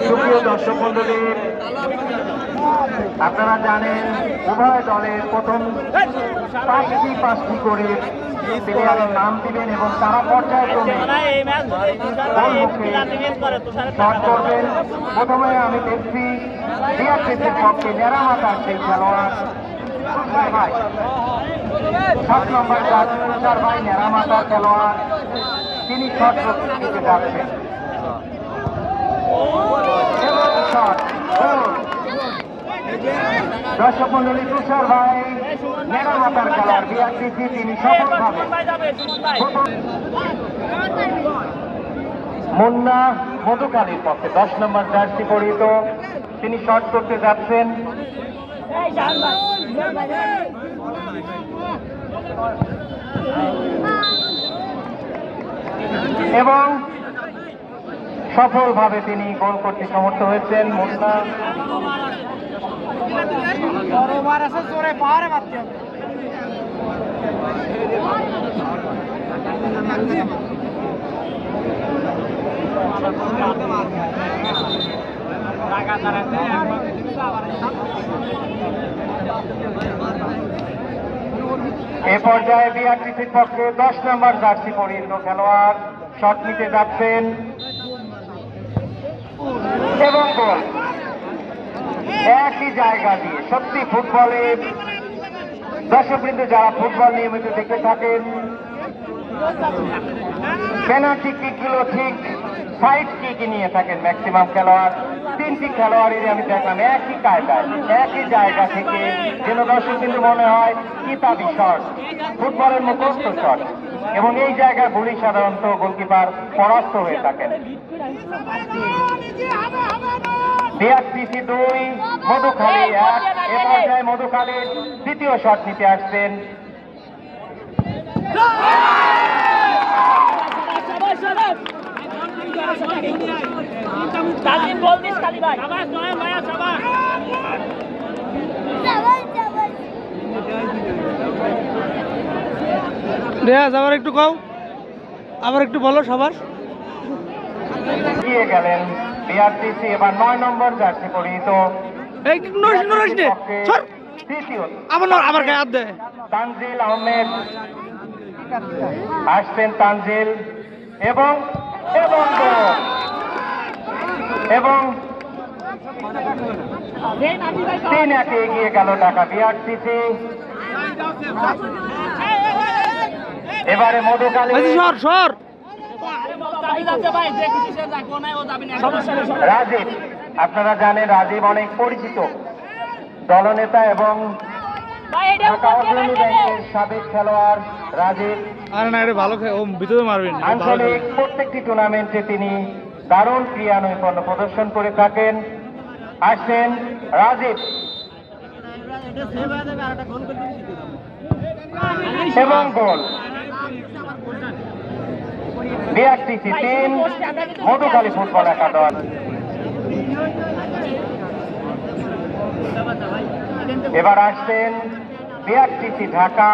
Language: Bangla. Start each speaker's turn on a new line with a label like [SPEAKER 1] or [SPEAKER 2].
[SPEAKER 1] সুপ্রিয় দর্শক মন্ডলী আপনারা জানেন উভয় দলের প্রথম পাঁচটি পাঁচটি করে প্লেয়ারের নাম দিবেন এবং তারা পর্যায়ক্রমে শট করবেন। প্রথমে আমি দেখছি বিআরসিসির পক্ষে নেরামাতার সেই খেলোয়াড়। সাত নম্বর চার ভাই নেরামাতার খেলোয়াড়। তিনি শট দিতে যাচ্ছেন শট। দর্শক মন্ডলী তুষার ভাই মেরামাতার খেলার বিআরটিসি তিনি সফলভাবে মুন্না মধুকালীর পক্ষে দশ নম্বর জার্সি পরিহিত। তিনি শট করতে যাচ্ছেন। এবং সফলভাবে তিনি গোল করতে সমর্থ হয়েছেন মুন্না। এ পর্যায়ে বিআরটিসির পক্ষে দশ নম্বর জার্সি পরিহিত খেলোয়াড় শট নিতে যাচ্ছেন এবং গোল। একই জায়গা দিয়ে সত্যি ফুটবলে দর্শকবৃন্দ যারা ফুটবল নিয়মিত দেখে থাকেন পেনাল্টি কিকগুলো ঠিক সাইড কিক নিয়ে থাকেন ম্যাক্সিমাম খেলোয়াড়। তিনটি খেলোয়াড়েরই আমি দেখলাম একই কায়দায়, একই জায়গা থেকে যেন দর্শক কিন্তু মনে হয় কিতাবি শট ফুটবলের মুখস্থ শট এবং এই জায়গায় গুলি সাধারণত গোলকিপার পরাস্ত হয়ে থাকেন। বিআরসিসি দুই, মধুখালী এক, এ পর্যায়ে মধুখালীর দ্বিতীয় শট নিতে আসছেন।
[SPEAKER 2] রেয়াজ আবার একটু কও। আবার একটু বলো সবার।
[SPEAKER 1] গেলেন এবার নয় নম্বর জার্সি পরিহিত।
[SPEAKER 2] এই নরিস নরিস নে সর। আবার আবার গায়ে হাত দে।
[SPEAKER 1] তানজিল আহমেদ। আসছেন তানজিল এবং এবং। এবং তিন একে এগিয়ে গেল ঢাকা বিআরসিসি এবারে মধুকালী
[SPEAKER 2] সর
[SPEAKER 1] রাজীব আপনারা জানেন রাজীব অনেক পরিচিত। দলনেতা এবং সাবেক খেলোয়াড় রাজীব।
[SPEAKER 2] আরে না এটা ভালো ও ভিতরে মারবেন
[SPEAKER 1] আঞ্চলিক প্রত্যেকটি টুর্নামেন্টে তিনি দারুণ ক্রিয়া নৈপুণ্য প্রদর্শন করে থাকেন। আসছেন রাজীব। এবং গোল। বিআরটিসি তিন মধুখালী ফুটবল একাদশ। এবার আসছেন বিআরটিসি ঢাকা।